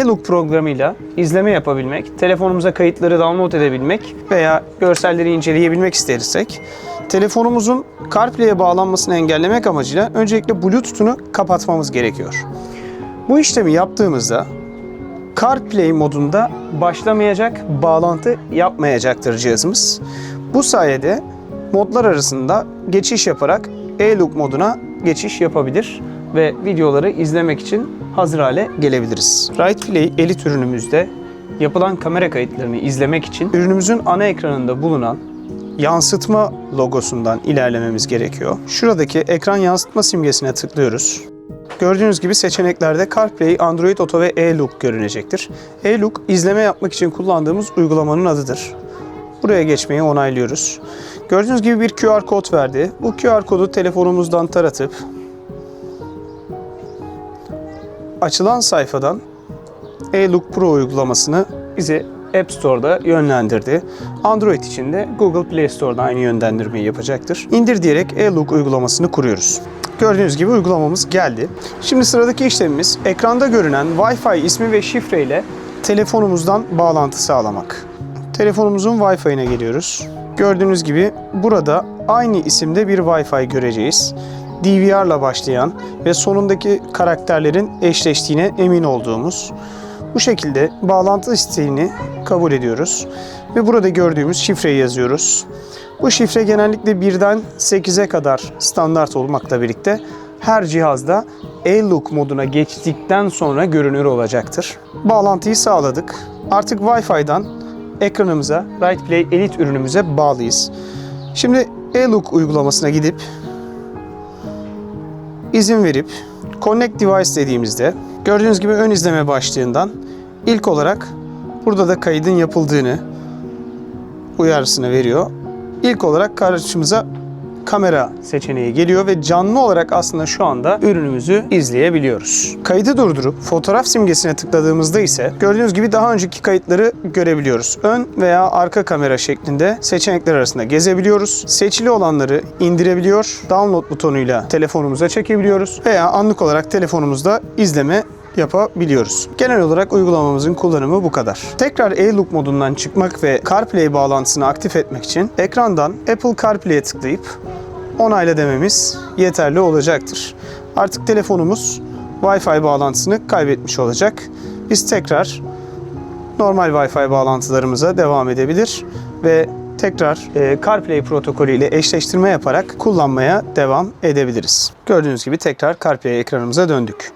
E-Look programıyla izleme yapabilmek, telefonumuza kayıtları download edebilmek veya görselleri inceleyebilmek istersek telefonumuzun CarPlay'e bağlanmasını engellemek amacıyla öncelikle Bluetooth'unu kapatmamız gerekiyor. Bu işlemi yaptığımızda CarPlay modunda başlamayacak, bağlantı yapmayacaktır cihazımız. Bu sayede modlar arasında geçiş yaparak e-look moduna geçiş yapabilir ve videoları izlemek için hazır hale gelebiliriz. RightPlay Elite ürünümüzde yapılan kamera kayıtlarını izlemek için ürünümüzün ana ekranında bulunan yansıtma logosundan ilerlememiz gerekiyor. Şuradaki ekran yansıtma simgesine tıklıyoruz. Gördüğünüz gibi seçeneklerde CarPlay, Android Auto ve e-Look görünecektir. e-Look izleme yapmak için kullandığımız uygulamanın adıdır. Buraya geçmeyi onaylıyoruz. Gördüğünüz gibi bir QR kod verdi. Bu QR kodu telefonumuzdan taratıp açılan sayfadan e-Look Pro uygulamasını bize App Store'da yönlendirdi. Android için de Google Play Store'da aynı yönlendirmeyi yapacaktır. İndir diyerek e-Look uygulamasını kuruyoruz. Gördüğünüz gibi uygulamamız geldi. Şimdi sıradaki işlemimiz ekranda görünen Wi-Fi ismi ve şifre ile telefonumuzdan bağlantı sağlamak. Telefonumuzun Wi-Fi'ine geliyoruz. Gördüğünüz gibi burada aynı isimde bir Wi-Fi göreceğiz. DVR ile başlayan ve sonundaki karakterlerin eşleştiğine emin olduğumuz. Bu şekilde bağlantı isteğini kabul ediyoruz ve burada gördüğümüz şifreyi yazıyoruz. Bu şifre genellikle 1'den 8'e kadar standart olmakla birlikte her cihazda e-look moduna geçtikten sonra görünür olacaktır. Bağlantıyı sağladık. Artık Wi-Fi'dan ekranımıza, RightPlay Elite ürünümüze bağlıyız. Şimdi e-look uygulamasına gidip izin verip Connect Device dediğimizde gördüğünüz gibi ön izleme başlığından ilk olarak burada da kaydın yapıldığını uyarısını veriyor. İlk olarak karşımıza kamera seçeneği geliyor ve canlı olarak aslında şu anda ürünümüzü izleyebiliyoruz. Kaydı durdurup fotoğraf simgesine tıkladığımızda ise gördüğünüz gibi daha önceki kayıtları görebiliyoruz. Ön veya arka kamera şeklinde seçenekler arasında gezebiliyoruz. Seçili olanları indirebiliyor. Download butonuyla telefonumuza çekebiliyoruz veya anlık olarak telefonumuzda izleme yapabiliyoruz. Genel olarak uygulamamızın kullanımı bu kadar. Tekrar e-look modundan çıkmak ve CarPlay bağlantısını aktif etmek için ekrandan Apple CarPlay'e tıklayıp onayla dememiz yeterli olacaktır. Artık telefonumuz Wi-Fi bağlantısını kaybetmiş olacak. Biz tekrar normal Wi-Fi bağlantılarımıza devam edebilir ve tekrar e, CarPlay protokolü ile eşleştirme yaparak kullanmaya devam edebiliriz. Gördüğünüz gibi tekrar CarPlay ekranımıza döndük.